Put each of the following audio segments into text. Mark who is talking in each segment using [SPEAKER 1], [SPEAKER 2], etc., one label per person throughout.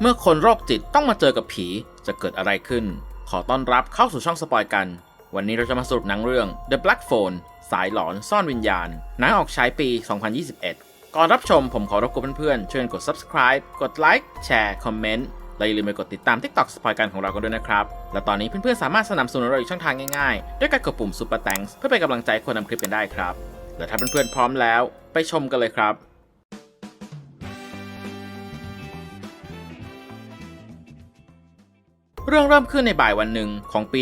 [SPEAKER 1] เมื่อคนโรคจิตต้องมาเจอกับผีจะเกิดอะไรขึ้น ขอต้อนรับเข้าสู่ช่องสปอยกัน วันนี้เราจะมาสรุปหนังเรื่อง The Black Phone สายหลอนซ่อนวิญญาณ หนังออกฉายปี 2021 ก่อนรับชมผมขอรบกวนเพื่อนๆช่วยกด subscribe กดไลค์แชร์คอมเมนต์และอย่าลืมไปกดติดตาม TikTok สปอยกันของเรากันด้วยนะครับ และตอนนี้เพื่อนๆสามารถสนับสนุนเราอีกช่องทางง่ายๆ ด้วยการกดปุ่ม Super Thanks เพื่อเป็นกำลังใจคนทำคลิปกันได้ครับ และถ้าเพื่อนๆพร้อมแล้ว ไปชมกันเลยครับ เรื่องเริ่มขึ้นในบ่ายวันหนึ่งของปี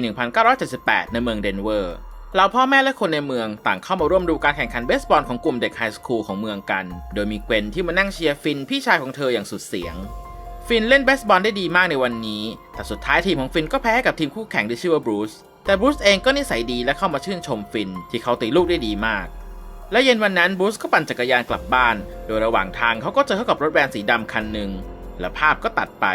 [SPEAKER 1] 1978 ในเมืองเดนเวอร์เหล่าพ่อแม่และคนในเมืองต่างเข้ามาร่วมดูการแข่งขันเบสบอลของกลุ่มเด็กไฮสคูลของเมืองกัน โดยมีเกวนที่มานั่งเชียร์ฟินพี่ชายของเธออย่างสุดเสียง ฟินเล่นเบสบอลได้ดีมากในวันนี้ แต่สุดท้ายทีมของฟินก็แพ้กับทีมคู่แข่งที่ชื่อว่าบรูซ แต่บรูซเองก็นิสัยดีและเข้ามาชื่นชมฟินที่เขาตีลูกได้ดีมาก และเย็นวันนั้นบรูซก็ปั่นจักรยานกลับบ้าน โดยระหว่างทางเขาก็เจอเข้ากับรถแวนสีดำคันหนึ่งและภาพก็ตัดไป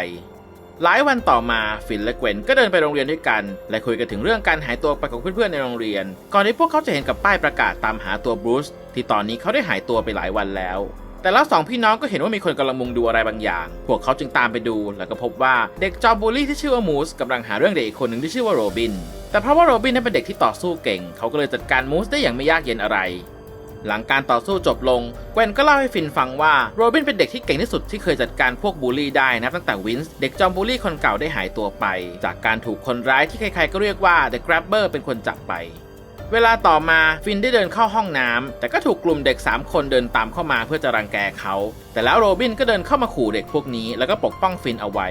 [SPEAKER 1] หลายวันต่อมาฟินและเกวนก็เดินไปโรงเรียนด้วยกัน และคุยกันถึงเรื่องการหายตัวไปของเพื่อนๆในโรงเรียน ก่อนที่พวกเขาจะเห็นกับป้ายประกาศตามหาตัวบรูซที่ตอนนี้เขาได้หายตัวไปหลายวันแล้ว แต่แล้วสองพี่น้องก็เห็นว่ามีคนกำลังมุงดูอะไรบางอย่าง พวกเขาจึงตามไปดู แล้วก็พบว่าเด็กจอมบูลลี่ที่ชื่อว่ามูสกำลังหาเรื่องเด็กอีกคนหนึ่งที่ชื่อว่าโรบิน แต่เพราะว่าโรบินนั้นเป็นเด็กที่ต่อสู้เก่ง เขาก็เลยจัดการมูสได้อย่างไม่ยากเย็นอะไร หลังการต่อสู้จบลงเกวนก็เล่าให้ฟินฟังว่าโรบินเป็นเด็กที่เก่งที่สุดที่เคยจัดการพวกบูลลี่ได้นะตั้งแต่วินส์เด็กจอมบูลลี่คนเก่าได้หายตัวไป จากการถูกคนร้ายที่ใครๆก็เรียกว่า The Grabber เป็นคนจับไปเวลาต่อมาฟินได้เดินเข้าห้องน้ำแต่ก็ถูกกลุ่มเด็ก 3 คนเดินตามเข้ามาเพื่อจะรังแกเขา แต่แล้วโรบินก็เดินเข้ามาขู่เด็กพวกนี้แล้วก็ปกป้องฟินเอาไว้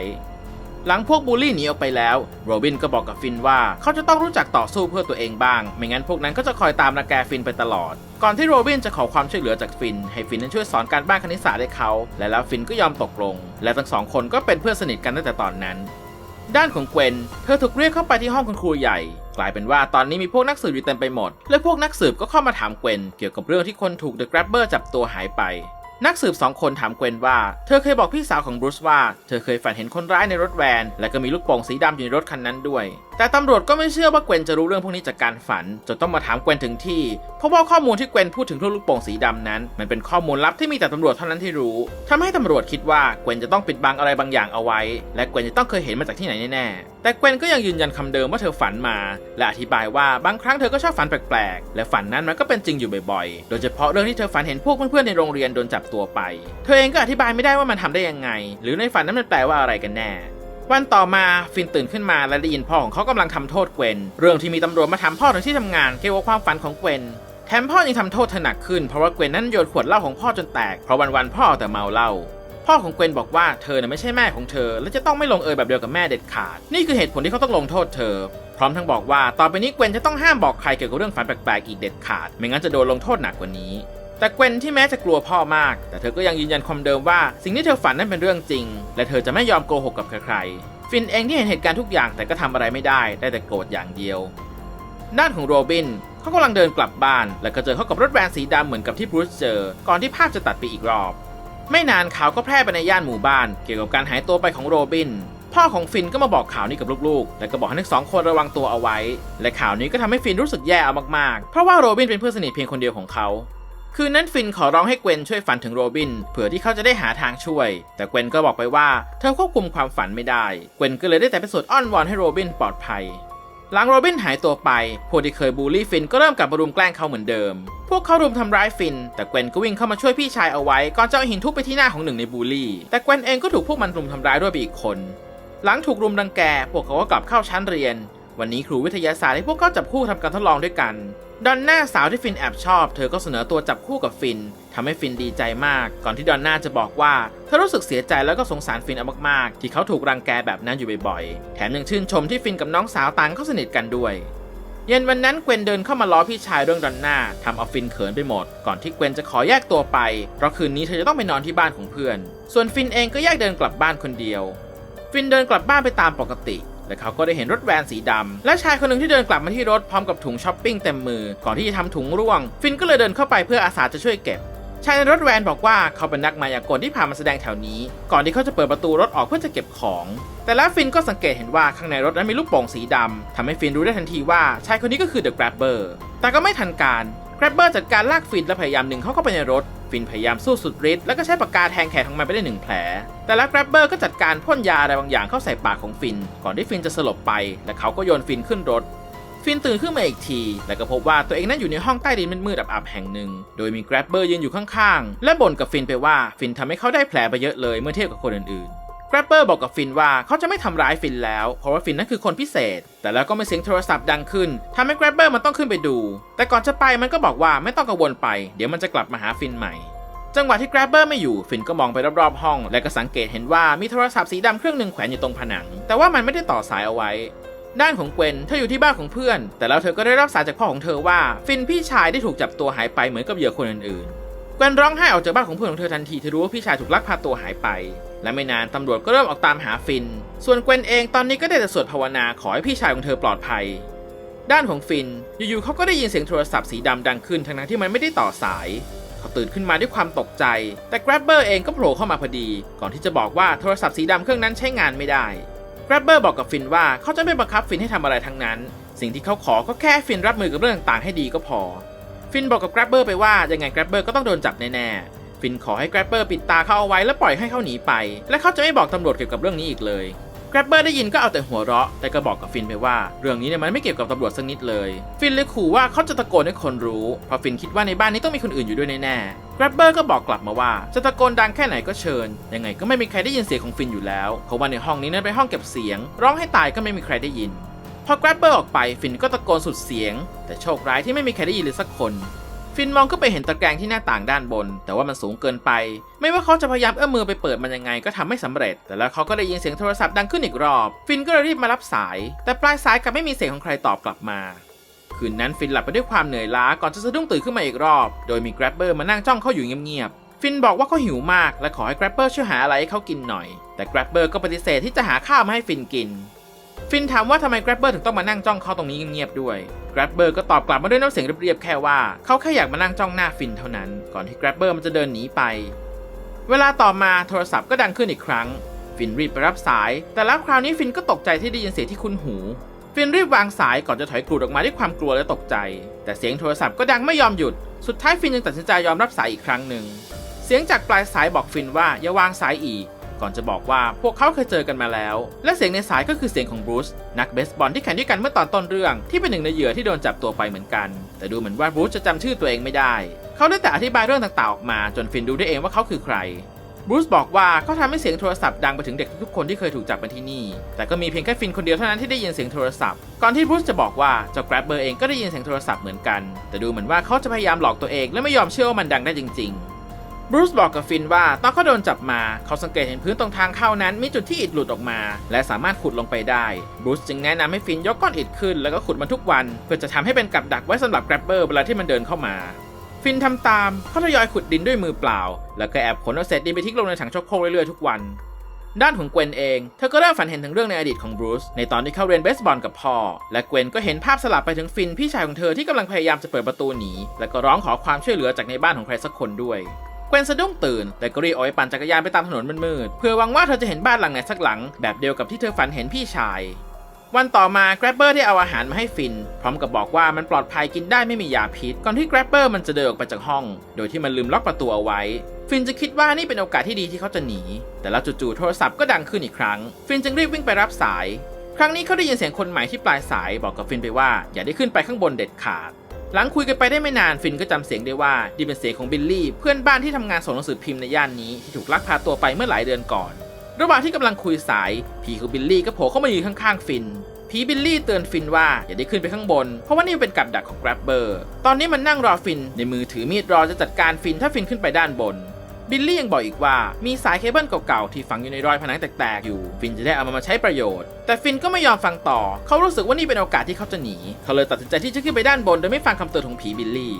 [SPEAKER 1] หลังพวกบูลลี่หนีออกไปแล้ว โรบินก็บอกกับฟินว่าเขาจะต้องรู้จักต่อสู้เพื่อตัวเองบ้าง ไม่งั้นพวกนั้นก็จะคอยตามรังแกฟินไปตลอด ก่อนที่โรบินจะขอความช่วยเหลือจากฟิน ให้ฟินนั้นช่วยสอนการบ้านคณิตศาสตร์ให้เขา และแล้วฟินก็ยอมตกลง และทั้งสองคนก็เป็นเพื่อนสนิทกันตั้งแต่ตอนนั้น ด้านของเกวนเธอถูกเรียกเข้าไปที่ห้องคุณครูใหญ่ กลายเป็นว่าตอนนี้มีพวกนักสืบอยู่เต็มไปหมด และพวกนักสืบก็เข้ามาถามเกวนเกี่ยวกับเรื่องที่คนถูกเดอะแกรบเบอร์จับตัวหายไป นักสืบสองคนถามเกวนว่า เธอเคยบอกพี่สาวของบรูซว่า เธอเคยฝันเห็นคนร้ายในรถแวน และก็มีลูกโป่งสีดำอยู่ในรถคันนั้นด้วย แต่ตำรวจก็ไม่เชื่อว่าเกวนจะรู้เรื่องพวกนี้จากการฝัน จนต้องมาถามเกวนถึงที่ เพราะว่าข้อมูลที่เกวนพูดถึงลูกโป่งสีดำนั้น มันเป็นข้อมูลลับที่มีแต่ตำรวจเท่านั้นที่รู้ทำให้ตำรวจคิดว่าเกวนจะต้องปิดบังอะไรบางอย่างเอาไว้ และเกวนจะต้องเคยเห็นมาจากที่ไหนแน่ๆ แต่เกวนก็ยังยืนยันคำเดิมว่าเธอฝันมา และอธิบายว่าบางครั้งเธอก็ชอบฝันแปลกๆ และฝันนั้นมันก็เป็นจริงอยู่บ่อยๆ โดยเฉพาะเรื่องที่เธอฝันเห็นพวกเพื่อนๆในโรงเรียนโดนจับตัวไป เธอเองก็อธิบายไม่ได้ว่ามันทำได้ยังไง หรือในฝันนั้นมันแปลว่าอะไรกันแน่ วันต่อมาฟินตื่นขึ้นมาและได้ยินพ่อของเขากำลังทำโทษเกวนเรื่องที่มีตำรวจมาถามพ่อถึงที่ทำงานเกี่ยวกับความฝันของเกวนแถมพ่อยังทำโทษเธอหนักขึ้นเพราะว่าเกวนนั้นโยนขวดเหล้าของพ่อจนแตกเพราะวันๆพ่อแต่เมาเหล้าพ่อของเกวนบอกว่าเธอน่ะไม่ใช่แม่ของเธอ และจะต้องไม่ลงเอยแบบเดียวกับแม่เด็ดขาด นี่คือเหตุผลที่เขาต้องลงโทษเธอ พร้อมทั้งบอกว่าต่อไปนี้เกวนจะต้องห้ามบอกใครเกี่ยวกับเรื่องฝันแปลกๆอีกเด็ดขาด ไม่งั้นจะโดนลงโทษหนักกว่านี้ แต่เกวนที่แม้จะกลัวพ่อมาก แต่เธอก็ยังยืนยันความเดิมว่า สิ่งที่เธอฝันนั้นเป็นเรื่องจริง และเธอจะไม่ยอมโกหกกับใครๆ ฟินเองที่เห็นเหตุการณ์ทุกอย่างแต่ก็ทำอะไรไม่ได้ได้แต่โกรธอย่างเดียว ด้านของโรบินเขากำลังเดินกลับบ้าน และก็เจอเข้ากับรถแวนสีดำเหมือนกับที่บรูซเจอ ก่อนที่ภาพจะตัดไปอีกรอบ ไม่นานข่าวก็แพร่ไปในย่านหมู่บ้าน เกี่ยวกับการหายตัวไปของโรบินพ่อของฟินก็มาบอกข่าวนี้กับลูกๆ และก็บอกให้ทั้งสองคนระวังตัวเอาไว้ และข่าวนี้ก็ทำให้ฟินรู้สึกแย่เอามากๆ เพราะว่าโรบินเป็นเพื่อนสนิทเพียงคนเดียวของเขา คืนนั้นฟินขอร้องให้เกวนช่วยฝันถึงโรบิน เผื่อที่เขาจะได้หาทางช่วย แต่เกวนก็บอกไปว่าเธอควบคุมความฝันไม่ได้ เกวนก็เลยได้แต่ไปสวดอ้อนวอนให้โรบินปลอดภัย หลังโรบินหายตัวไปพวกที่เคยบูลลี่ฟินก็เริ่มกลับมารุมแกล้งเขาเหมือนเดิม พวกเขารุมทำร้ายฟิน แต่เกวนก็วิ่งเข้ามาช่วยพี่ชายเอาไว้ก่อนจะเอาหินทุบไปที่หน้าของหนึ่งในบูลลี่ แต่เกวนเองก็ถูกพวกมันรุมทำร้ายด้วยไปอีกคน หลังถูกรุมรังแกพวกเขาก็กลับเข้าชั้นเรียน วันนี้ครูวิทยาศาสตร์ให้พวกเขาจับคู่ทำการทดลองด้วยกัน ดอนน่าสาวที่ฟินแอบชอบ เธอก็เสนอตัวจับคู่กับฟินทำให้ฟินดีใจมาก ก่อนที่ดอนน่าจะบอกว่า เธอรู้สึกเสียใจแล้วก็สงสารฟินเอามากๆ ที่เขาถูกรังแกแบบนั้นอยู่บ่อยๆ แถมยังชื่นชมที่ฟินกับน้องสาวต่างเขาสนิทกันด้วยเย็นวันนั้นเกวนเดินเข้ามาล้อพี่ชายเรื่องดอนน่าทำเอาฟินเขินไปหมด ก่อนที่เกวนจะขอแยกตัวไป เพราะคืนนี้เธอจะต้องไปนอนที่บ้านของเพื่อน ส่วนฟินเองก็แยกเดินกลับบ้านคนเดียว ฟินเดินกลับบ้านไปตามปกติ และเขาก็ได้เห็นรถแวนสีดำและชายคนหนึ่งที่เดินกลับมาที่รถพร้อมกับถุงช้อปปิ้งเต็มมือ ก่อนที่จะทำถุงร่วง ฟินก็เลยเดินเข้าไปเพื่ออาสาจะช่วยเก็บ ชายในรถแวนบอกว่าเขาเป็นนักมายากลที่พามาแสดงแถวนี้ ก่อนที่เขาจะเปิดประตูรถออกเพื่อจะเก็บของ แต่แล้วฟินก็สังเกตเห็นว่าข้างในรถนั้นมีลูกโป่งสีดำทำให้ฟินรู้ได้ทันทีว่าชายคนนี้ก็คือเดอะ Grabber แต่ก็ไม่ทันการ แกรบเบอร์จัดการลากฟินและพยายามดึงเขาเข้าไปในรถ ฟินพยายามสู้สุดฤทธิ์แล้วก็ใช้ปากกาแทงแขนของมันไปได้หนึ่งแผล แต่แล้วแกรบเบอร์ก็จัดการพ่นยาอะไรบางอย่างเข้าใส่ปากของฟิน ก่อนที่ฟินจะสลบไป และเขาก็โยนฟินขึ้นรถ ฟินตื่นขึ้นมาอีกที แล้วก็พบว่าตัวเองนั้นอยู่ในห้องใต้ดินมืดๆอับๆแห่งหนึ่ง โดยมีแกรบเบอร์ยืนอยู่ข้างๆ และบ่นกับฟินไปว่าฟินทำให้เขาได้แผลไปเยอะเลยเมื่อเทียบกับคนอื่นๆ แกรบเบอร์บอกกับฟินว่าเขาจะไม่ทำร้ายฟินแล้ว เพราะว่าฟินนั้นคือคนพิเศษ แต่แล้วก็มีเสียงโทรศัพท์ดังขึ้นทำให้แกรบเบอร์มันต้องขึ้นไปดู แต่ก่อนจะไปมันก็บอกว่าไม่ต้องกังวลไป เดี๋ยวมันจะกลับมาหาฟินใหม่ จังหวะที่แกรบเบอร์ไม่อยู่ฟินก็มองไปรอบๆห้อง และก็สังเกตเห็นว่ามีโทรศัพท์สีดำเครื่องหนึ่งแขวนอยู่ตรงผนัง แต่ว่ามันไม่ได้ต่อสายเอาไว้ ด้านของเกวนเธออยู่ที่บ้านของเพื่อน แต่แล้วเธอก็ได้รับสายจากพ่อของเธอว่าฟินพี่ชายได้ถูกจับตัวหายไปเหมือนกับเหยื่อคนอื่นๆเกวนร้องไห้ออกจากบ้านของเพื่อนของเธอทันทีเธอรู้ว่าพี่ชายถูกลักพาตัวหายไป และไม่นานตำรวจก็เริ่มออกตามหาฟิน ส่วนเกวนเองตอนนี้ก็ได้แต่สวดภาวนาขอให้พี่ชายของเธอปลอดภัย ด้านของฟิน อยู่ๆเขาก็ได้ยินเสียงโทรศัพท์สีดำดังขึ้นทั้งๆที่มันไม่ได้ต่อสาย เขาตื่นขึ้นมาด้วยความตกใจ แต่ Grabber เองก็โผล่เข้ามาพอดี ก่อนที่จะบอกว่าโทรศัพท์สีดำเครื่องนั้นใช้งานไม่ได้ Grabber บอกกับฟินว่าเขาจะไม่บังคับฟินให้ทำอะไรทั้งนั้น สิ่งที่เขาขอก็แค่ฟินรับมือกับเรื่องต่างๆให้ดีก็พอ ฟินบอกกับ Grabber ไปว่ายังไง Grabber ก็ต้องโดนจับแน่ๆ ฟินขอให้ Grabber ปิดตาเขาเอาไว้และปล่อยให้เขาหนีไป และเขาจะไม่บอกตำรวจเกี่ยวกับเรื่องนี้อีกเลย Grabber ได้ยินก็เอาแต่หัวเราะ แต่ก็บอกกับฟินไปว่า เรื่องนี้เนี่ยมันไม่เกี่ยวกับตำรวจสักนิดเลย ฟินเลยขู่ว่าเขาจะตะโกนให้คนรู้ เพราะฟินคิดว่าในบ้านนี้ต้องมีคนอื่นอยู่ด้วยแน่ๆ Grabber ก็บอกกลับมาว่า จะตะโกนดังแค่ไหนก็เชิญ ยังไงก็ไม่มีใครได้ยินเสียงของฟินอยู่แล้ว เพราะว่าในห้องนี้นั้นเป็นห้องเก็บเสียง ร้องให้ตายก็ไม่มีใครได้ยิน พอ Grabber ออกไป ฟินก็ตะโกนสุดเสียง แต่โชคร้ายที่ไม่มีใครได้ยินเลยสักคน ฟินมองก็ไปเห็นตะแกรงที่หน้าต่างด้านบน แต่ว่ามันสูงเกินไป ไม่ว่าเขาจะพยายามเอื้อมมือไปเปิดมันยังไงก็ทำไม่สำเร็จ แต่แล้วเขาก็ได้ยินเสียงโทรศัพท์ดังขึ้นอีกรอบ ฟินก็เลยรีบมารับสาย แต่ปลายสายกลับไม่มีเสียงของใครตอบกลับมาคืนนั้นฟินหลับไปด้วยความเหนื่อยล้าก่อนจะสะดุ้งตื่นขึ้นมาอีกรอบ โดยมี Grabber มานั่งจ้องเขาอยู่เงียบๆ ฟินบอกว่าเขาหิวมากและขอให้ Grabber ช่วยหาอะไรให้เขากินหน่อย แต่ Grabber ก็ปฏิเสธที่จะหาข้าวมาให้ฟินกิน ฟินถามว่าทำไม Grabber ถึงต้องมานั่งจ้องเขาตรงนี้เงียบๆด้วย Grabber ก็ตอบกลับมาด้วยน้ำเสียงเรียบๆแค่ว่าเขาแค่อยากมานั่งจ้องหน้าฟินเท่านั้น ก่อนที่ Grabber มันจะเดินหนีไป เวลาต่อมาโทรศัพท์ก็ดังขึ้นอีกครั้ง ฟินรีบไปรับสาย แต่แล้วคราวนี้ฟินก็ตกใจที่ได้ยินเสียงที่คุ้นหู ฟินรีบวางสายก่อนจะถอยกรูดออกมาด้วยความกลัวและตกใจ แต่เสียงโทรศัพท์ก็ดังไม่ยอมหยุด สุดท้ายฟินจึงตัดสินใจยอมรับสายอีกครั้งหนึ่ง เสียงจากปลายสายบอกฟินว่าอย่าวางสายอีก ก่อนจะบอกว่าพวกเขาเคยเจอกันมาแล้ว และเสียงในสายก็คือเสียงของบรูซนักเบสบอลที่แข่งด้วยกันเมื่อตอนต้นเรื่อง ที่เป็นหนึ่งในเหยื่อที่โดนจับตัวไปเหมือนกัน แต่ดูเหมือนว่าบรูซจะจำชื่อตัวเองไม่ได้ เขาได้แต่อธิบายเรื่องต่างๆออกมา จนฟินดูได้เองว่าเขาคือใครบรูซบอกว่าเขาทำให้เสียงโทรศัพท์ดังไปถึงเด็กทุกคนที่เคยถูกจับมาที่นี่ แต่ก็มีเพียงแค่ฟินคนเดียวเท่านั้นที่ได้ยินเสียงโทรศัพท์ ก่อนที่บรูซจะบอกว่าเจ้าแกร็บเบอร์เองก็ได้ยินเสียงโทรศัพท์เหมือนกัน แต่ดูเหมือนว่าเขาจะพยายามหลอกตัวเองและไม่ยอมเชื่อว่ามันดังได้จริง ๆ บรูซบอกกับฟินว่าตอนเขาโดนจับมาเขาสังเกตเห็นพื้นตรงทางเข้านั้นมีจุดที่อิฐหลุดออกมา และสามารถขุดลงไปได้บรูซจึงแนะนำให้ฟินยกก้อนอิฐขึ้นแล้วก็ขุดมันทุกวัน เพื่อจะทำให้เป็นกับดักไว้สำหรับแกร็บเบอร์เวลาที่มันเดินเข้ามา ฟินทำตามเขาทยอยขุดดินด้วยมือเปล่า แล้วก็แอบขนเอาเศษดินไปทิ้งลงในถังชกโครกเรื่อยๆทุกวันด้านของเกวนเอง เธอก็เริ่มฝันเห็นถึงเรื่องในอดีตของบรูซในตอนที่เข้าเรียนเบสบอลกับพ่อ และเกวนก็เห็นภาพสลับไปถึงฟินพี่ชายของเธอที่กำลังพยายามจะเปิดประตูหนี และก็ร้องขอความช่วยเหลือจากในบ้านของใครสักคนด้วย กวนสะดุ้งตื่น แต่ก็รีบออกไปปั่นจักรยานไปตามถนนมืดๆเพื่อหวังว่าเธอจะเห็นบ้านหลังไหนสักหลัง แบบเดียวกับที่เธอฝันเห็นพี่ชาย วันต่อมา Grabber ได้เอาอาหารมาให้ฟิน พร้อมกับบอกว่ามันปลอดภัยกินได้ไม่มียาพิษ ก่อนที่ Grabber มันจะเดินออกไปจากห้อง โดยที่มันลืมล็อกประตูเอาไว้ ฟินจะคิดว่านี่เป็นโอกาสที่ดีที่เขาจะหนี แต่แล้วจู่ๆโทรศัพท์ก็ดังขึ้นอีกครั้ง ฟินจึงรีบวิ่งไปรับสาย ครั้งนี้เขาได้ยินเสียงคนใหม่ที่ปลายสายบอกกับฟินไปว่าอย่าได้ขึ้นไปข้างบนเด็ดขาด หลังคุยกันไปได้ไม่นานฟินก็จำเสียงได้ว่าดีเป็นเสียงของบิลลี่เพื่อนบ้านที่ทำงานส่งหนังสือพิมพ์ในย่านนี้ที่ถูกลักพาตัวไปเมื่อหลายเดือนก่อน ระหว่างที่กำลังคุยสายผีของบิลลี่ก็โผล่เข้ามายืนข้างๆฟินผีบิลลี่เตือนฟินว่าอย่าได้ขึ้นไปข้างบน เพราะว่านี่เป็นกับดักของแกร็บเบอร์ ตอนนี้มันนั่งรอฟินในมือถือมีดรอจะจัดการฟินถ้าฟินขึ้นไปด้านบน บิลลี่ยังบอกอีกว่ามีสายเคเบิลเก่าๆ ที่ฝังอยู่ในรอยผนังแตกๆ อยู่ ฟินจะได้เอามันมาใช้ประโยชน์ แต่ฟินก็ไม่ยอมฟังต่อ เขารู้สึกว่านี่เป็นโอกาสที่เขาจะหนี เขาเลยตัดสินใจที่จะขึ้นไปด้านบนโดยไม่ฟังคำเตือนของผีบิลลี่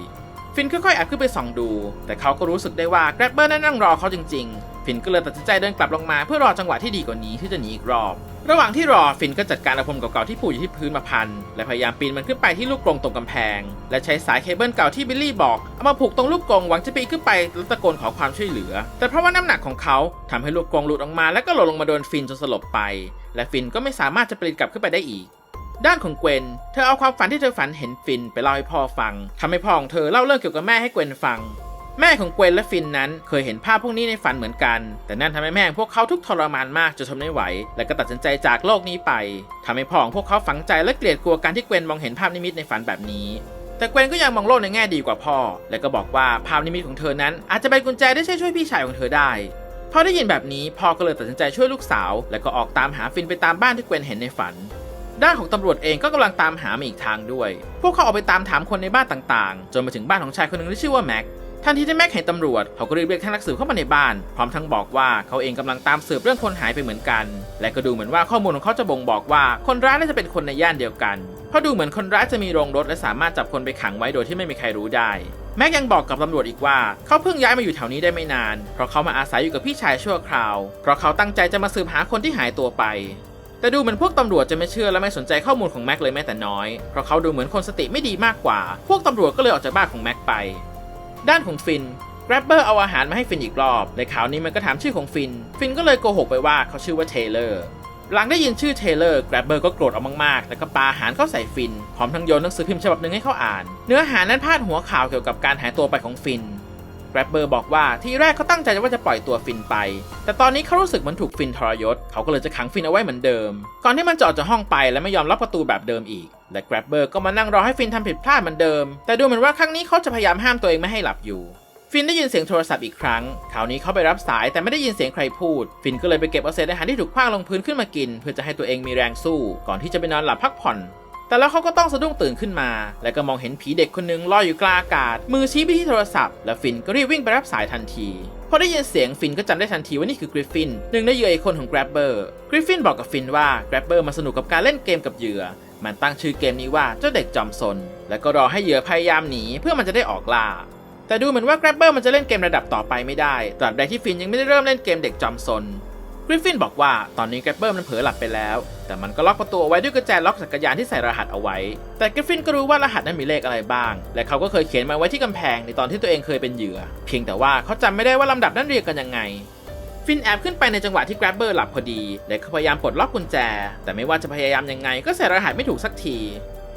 [SPEAKER 1] ฟินค่อยๆแอบขึ้นไปส่องดู แต่เขาก็รู้สึกได้ว่าแรปเปอร์นั่นนั่งรอเขาจริงๆ ฟินก็เลยตัดสินใจเดินกลับลงมาเพื่อรอจังหวะที่ดีกว่านี้ที่จะหนีอีกรอบ ระหว่างที่รอฟินก็จัดการอาพรมเก่าๆที่ผูกอยู่ที่พื้นมาพัน และพยายามปีนมันขึ้นไปที่ลูกกรงตรงกำแพง และใช้สายเคเบิลเก่าที่บิลลี่บอกเอามาผูกตรงลูกกรงหวังจะปีนขึ้นไปแล้วตะโกนขอความช่วยเหลือ แต่เพราะว่าน้ำหนักของเขาทำให้ลูกกรงหลุดออกมา แล้วก็หล่นลงมาโดนฟินจนสลบไป และฟินก็ไม่สามารถจะปีนกลับขึ้นไปได้อีกด้านของเกวน เธอเอาความฝันที่เธอฝันเห็นฟินไปเล่าให้พ่อฟังทำให้พ่อของเธอเล่าเรื่องเกี่ยวกับแม่ให้เกวนฟัง แม่ของเกวนและฟินนั้นเคยเห็นภาพพวกนี้ในฝันเหมือนกัน แต่นั่นทำให้แม่ของพวกเขาทุกทรมานมากจนทนไม่ไหว และก็ตัดสินใจจากโลกนี้ไปทำให้พ่อของพวกเขาฝังใจและเกลียดกลัวการที่เกวนมองเห็นภาพนิมิตในฝันแบบนี้แต่เกวนก็ยังมองโลกในแง่ดีกว่าพ่อ และก็บอกว่าภาพนิมิตของเธอนั้น อาจจะเป็นกุญแจที่ช่วยช่วยพี่ชายของเธอได้ พอได้ยินแบบนี้พ่อก็เลยตัดสินใจช่วยลูกสาว และก็ออกตามหาฟินไปตามบ้านที่เกวนเห็นในฝัน ด้านของตำรวจเองก็กำลังตามหามาอีกทางด้วย พวกเขาออกไปตามถามคนในบ้านต่างๆ จนมาถึงบ้านของชายคนหนึ่งที่ชื่อว่าแม็ก ทันทีที่แม็กเห็นตำรวจเขาก็รีบเรียกท่านนักสืบเข้ามาในบ้าน พร้อมทั้งบอกว่าเขาเองกำลังตามสืบเรื่องคนหายไปเหมือนกัน และก็ดูเหมือนว่าข้อมูลของเขาจะบ่งบอกว่าคนร้ายน่าจะเป็นคนในย่านเดียวกัน เพราะดูเหมือนคนร้ายจะมีโรงรถและสามารถจับคนไปขังไว้โดยที่ไม่มีใครรู้ได้ แม็กยังบอกกับตำรวจอีกว่า เขาเพิ่งย้ายมาอยู่แถวนี้ได้ไม่นาน เพราะเขามาอาศัยอยู่กับพี่ชายชั่วคราว เพราะเขาตั้งใจจะมาสืบหาคนที่หายตัวไปแต่ดูเหมือนพวกตำรวจจะไม่เชื่อและไม่สนใจข้อมูลของแม็กเลยแม้แต่น้อย เพราะเขาดูเหมือนคนสติไม่ดีมากกว่า พวกตำรวจก็เลยออกจากบ้านของแม็กไป ด้านของฟินแกร็บเบอร์เอาอาหารมาให้ฟินอีกรอบในข่าวนี้มันก็ถามชื่อของฟิน ฟินก็เลยโกหกไปว่าเขาชื่อว่าเทเลอร์หลังได้ยินชื่อเทเลอร์แกร็บเบอร์ก็โกรธเอามากๆ แล้วก็ปาอาหารเข้าใส่ฟิน พร้อมทั้งโยนหนังสือพิมพ์ฉบับหนึ่งให้เขาอ่าน เนื้อหานั้นพาดหัวข่าวเกี่ยวกับการหายตัวไปของฟินแกร็บเบอร์บอกว่าที่แรกเขาตั้งใจว่าจะปล่อยตัวฟินไป แต่ตอนนี้เขารู้สึกเหมือนถูกฟินทรยศ เขาก็เลยจะขังฟินเอาไว้เหมือนเดิม ก่อนที่มันจะออกจากห้องไปและไม่ยอมล็อกประตูแบบเดิมอีก และแกร็บเบอร์ก็มานั่งรอให้ฟินทำผิดพลาดเหมือนเดิม แต่ดูเหมือนว่าครั้งนี้เขาจะพยายามห้ามตัวเองไม่ให้หลับอยู่ ฟินได้ยินเสียงโทรศัพท์อีกครั้ง คราวนี้เขาไปรับสายแต่ไม่ได้ยินเสียงใครพูด ฟินก็เลยไปเก็บเอาเศษอาหารที่ถูกคว้างลงพื้นขึ้นมากิน เพื่อจะให้ตัวเองมีแรงสู้ ก่อนที่จะไปนอนหลับพักผ่อน แต่แล้วเขาก็ต้องสะดุ้งตื่นขึ้นมา และก็มองเห็นผีเด็กคนหนึงลอยอยู่กลางอากาศ มือชี้ไปที่โทรศัพท์ และฟินก็รีบวิ่งไปรับสายทันทีพอได้ยินเสียงฟินก็จำได้ทันทีว่านี่คือกริฟฟินหนึ่งในเหยื่ออีกคนของ Grabber กริฟฟินบอกกับฟินว่า Grabber มาสนุกกับการเล่นเกมกับเหยื่อ มันตั้งชื่อเกมนี้ว่าเจ้าเด็กจอมซนและก็รอให้เหยื่อพยายามหนีเพื่อมันจะได้ออกล่า แต่ดูเหมือนว่า Grabber มันจะเล่นเกมระดับต่อไปไม่ได้ ตราบใดที่ฟินยังไม่ได้เริ่มเล่นเกมเด็กจอมซนกริฟฟินบอกว่าตอนนี้ Grabber มันเผลอหลับไปแล้ว แต่มันก็ล็อกประตูเอาไว้ด้วยกุญแจล็อกจักรยานที่ใส่รหัสเอาไว้ แต่กริฟฟินก็รู้ว่ารหัสนั้นมีเลขอะไรบ้าง และเขาก็เคยเขียนมาไว้ที่กำแพงในตอนที่ตัวเองเคยเป็นเหยื่อ เพียงแต่ว่าเขาจำไม่ได้ว่าลำดับนั้นเรียงกันยังไง ฟินแอบขึ้นไปในจังหวะที่ Grabber หลับพอดี และเขาพยายามปลดล็อกกุญแจ แต่ไม่ว่าจะพยายามยังไงก็ใส่รหัสไม่ถูกสักที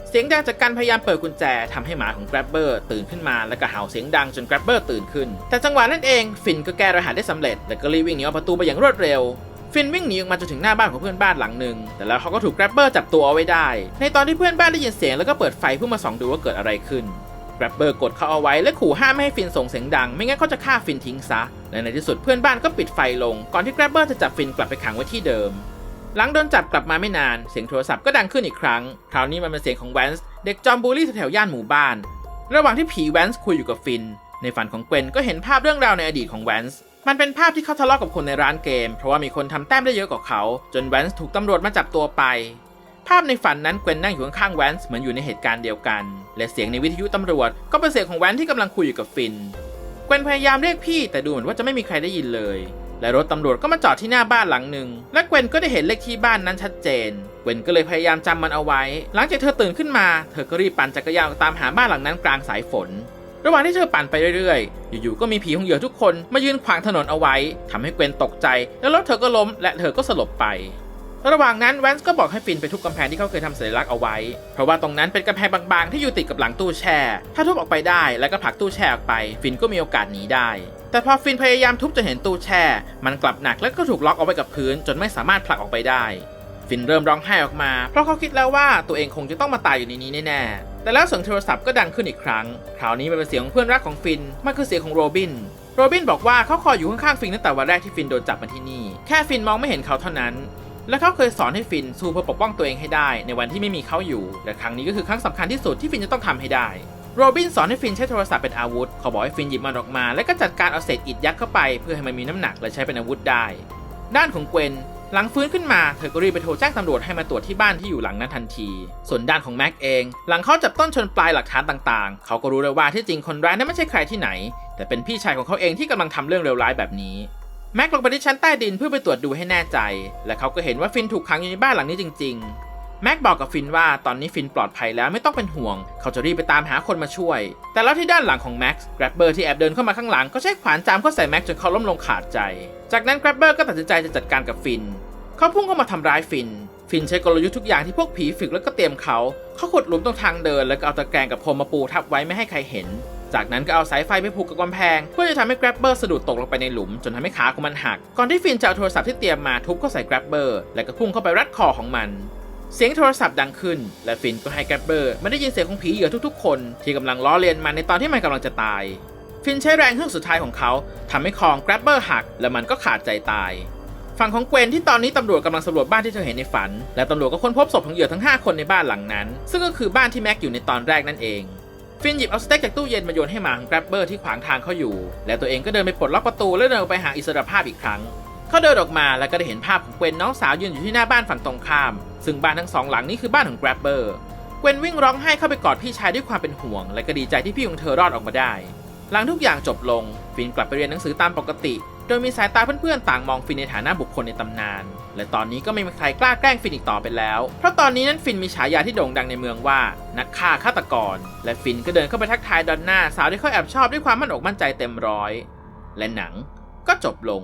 [SPEAKER 1] เสียงดังจากการพยายามเปิดกุญแจทำให้หมาของ Grabber ตื่นขึ้นมาแล้วก็เห่าเสียงดังจน Grabber ตื่นขึ้น แต่จังหวะนั้นเองฟินก็แก้รหัสได้สำเร็จและก็รีบวิ่งหนีออกประตูไปอย่างรวดเร็วฟินวิ่งหนีออกมาจนถึงหน้าบ้านของเพื่อนบ้านหลังหนึ่ง แต่แล้วเขาก็ถูก Grabber จับตัวเอาไว้ได้ ในตอนที่เพื่อนบ้านได้ยินเสียงแล้วก็เปิดไฟเพื่อมาส่องดูว่าเกิดอะไรขึ้น Grabber กดเขาเอาไว้และขู่ห้ามไม่ให้ฟินส่งเสียงดัง ไม่งั้นเขาจะฆ่าฟินทิ้งซะ และในที่สุดเพื่อนบ้านก็ปิดไฟลง ก่อนที่ Grabber จะจับฟินกลับไปขังไว้ที่เดิม หลังโดนจับกลับมาไม่นาน เสียงโทรศัพท์ก็ดังขึ้นอีกครั้ง คราวนี้มันเป็นเสียงของแวนส์เด็กจอมบูลลี่แถวย่านหมู่บ้าน ระหว่างที่ผีแวนส์คุยอยู่กับฟิน ในฝันของเกวนก็เห็นภาพเรื่องราวในอดีตของแวนส์มันเป็นภาพที่เขาทะเลาะกับคนในร้านเกม เพราะว่ามีคนทำแต้มได้เยอะกว่าเขา จนแวนส์ถูกตำรวจมาจับตัวไป ภาพในฝันนั้นเกวนนั่งอยู่ข้างๆแวนส์เหมือนอยู่ในเหตุการณ์เดียวกัน และเสียงในวิทยุตำรวจ ก็เป็นเสียงของแวนส์ที่กำลังคุยอยู่กับฟินเกวนพยายามเรียกพี่แต่ดูเหมือนว่าจะไม่มีใครได้ยินเลย และรถตำรวจก็มาจอดที่หน้าบ้านหลังหนึ่งและเกวนก็ได้เห็นเลขที่บ้านนั้นชัดเจนเกวนก็เลยพยายามจำมันเอาไว้ หลังจากเธอตื่นขึ้นมา เธอก็รีบปั่นจักรยานตามหาบ้านหลังนั้นกลางสายฝน ระหว่างที่เธอปั่นไปเรื่อยๆ อยู่ๆ ก็มีผีของเหยื่อทุกคนมายืนขวางถนนเอาไว้ทำให้เกวนตกใจ แล้วรถเธอก็ล้มและเธอก็สลบไป ระหว่างนั้นแวนส์ก็บอกให้ฟินไปทุบกำแพงที่เขาเคยทำสัญลักษณ์เอาไว้ เพราะว่าตรงนั้นเป็นกำแพงบางๆ ที่อยู่ติดกับหลังตู้แช่ ถ้าทุบออกไปได้แล้วก็ผลักตู้แช่ออกไป ฟินก็มีโอกาสหนีได้ แต่พอฟินพยายามทุบจะเห็นตู้แช่ มันกลับหนักแล้วก็ถูกล็อกเอาไว้กับพื้น จนไม่สามารถผลักออกไปได้ ฟินเริ่มร้องไห้ออกมา เพราะเขาคิดแล้วว่าตัวเองคงจะต้องมาตายอยู่ในนี้แน่ๆ แต่แล้วเสียงโทรศัพท์ก็ดังขึ้นอีกครั้ง คราวนี้มันเป็นเสียงของเพื่อนรักของฟิน มันคือเสียงของโรบินโรบินบอกว่าเขาคอยอยู่ข้างๆฟินตั้งแต่วันแรกที่ฟินโดนจับมาที่นี่ แค่ฟินมองไม่เห็นเขาเท่านั้น และเขาเคยสอนให้ฟินสู้เพื่อปกป้องตัวเองให้ได้ในวันที่ไม่มีเขาอยู่ และครั้งนี้ก็คือครั้งสำคัญที่สุดที่ฟินจะต้องทำให้ได้ โรบินสอนให้ฟินใช้โทรศัพท์เป็นอาวุธ เขาบอกให้ฟินหยิบมันออกมา และก็จัดการเอาเศษอิฐยัดเข้าไป เพื่อให้มันมีน้ำหนักและใช้เป็นอาวุธได้ ด้านของเกวนหลังฟื้นขึ้นมา เธอก็รีบไปโทรแจ้งตำรวจให้มาตรวจที่บ้านที่อยู่หลังนั้นทันที ส่วนด้านของแม็กเอง หลังเขาจับต้นชนปลายหลักฐานต่างๆ เขาก็รู้เลยว่าที่จริงคนร้ายนั้นไม่ใช่ใครที่ไหน แต่เป็นพี่ชายของเขาเองที่กำลังทำเรื่องเลวร้ายแบบนี้ แม็กลงไปที่ชั้นใต้ดินเพื่อไปตรวจดูให้แน่ใจ และเขาก็เห็นว่าฟินถูกขังอยู่ในบ้านหลังนี้จริง ๆ แม็กบอกกับฟินว่าตอนนี้ฟินปลอดภัยแล้วไม่ต้องเป็นห่วง เขาจะรีบไปตามหาคนมาช่วย แต่แล้วที่ด้านหลังของแม็กซ์แกร็บเบอร์ที่แอบเดินเข้ามาข้างหลังก็ใช้ขวานจามเข้าใส่แม็กซ์จนเขาล้มลงขาดใจ จากนั้นแกร็บเบอร์ก็ตัดสินใจจะจัดการกับฟินเขเขาพุ่งเข้ามาทำร้ายฟิน ฟินใช้กลยุทธ์ทุกอย่างที่พวกผีฝึกแล้วก็เตรียมเขา เขาขุดหลุมตรงทางเดินแล้วก็เอาตะแกรงกับพรมมาปูทับไว้ไม่ให้ใครเห็น จากนั้นก็เอาสายไฟไปผูกกับกำแพง เพื่อจะทำให้แกร็บเบอร์สะดุดตกลงไปในหลุม จนทำให้ขาของมันหัก ก่อนที่ฟินจะเอาโทรศัพท์ที่เตรียมมาทุบเข้าใส่แกร็บเบอร์แล้วก็พุ่งเข้าไปรัดคอของมันเสียงโทรศัพท์ดังขึ้น และฟินก็ให้แกร็บเบอร์มันได้ยินเสียงของผีเหยื่อทุกๆ คน ที่กำลังล้อเลียนมันในตอนที่มันกำลังจะตาย ฟินใช้แรงเครื่องสุดท้ายของเขาทำให้คอของแกร็บเบอร์หัก และมันก็ขาดใจตาย ฝั่งของเกวนที่ตอนนี้ตำรวจกำลังสำรวจบ้านที่เธอเห็นในฝัน และตำรวจก็ค้นพบศพของเหยื่อทั้ง 5 คนในบ้านหลังนั้น ซึ่งก็คือบ้านที่แม็กอยู่ในตอนแรกนั่นเอง ฟินหยิบเอาสเต็กจากตู้เย็นมาโยนให้หมาของแกร็บเบอร์ที่ขวางทางเขาอยู่ และตัวเองก็เดินไปปลดล็อกประตูและเดินออกไปหาอิสรภาพอีกครั้ง เขาเดินออกมาแล้วก็ได้เห็นภาพของเกวนน้องสาวยืนอยู่ที่หน้าบ้านฝั่งตรงข้าม ซึ่งบ้านทั้งสองหลังนี้คือบ้านของแกร็บเบอร์เกวนวิ่งร้องไห้เข้าไปกอดพี่ชายด้วยความเป็นห่วง และก็ดีใจที่พี่ของเธอรอดออกมาได้ หลังทุกอย่างจบลง ฟินกลับไปเรียนหนังสือตามปกติ โดยมีสายตาเพื่อนๆต่างมองฟินในฐานะบุคคลในตำนาน และตอนนี้ก็ไม่มีใครกล้าแกล้งฟินอีกต่อไปแล้ว เพราะตอนนี้นั้นฟินมีฉายาที่โด่งดังในเมืองว่า นักฆ่าฆาตกร และฟินก็เดินเข้าไปทักทายดอนน่าสาวที่เขาแอบชอบด้วยความมั่นอกมั่นใจเต็มร้อย และหนังก็จบลง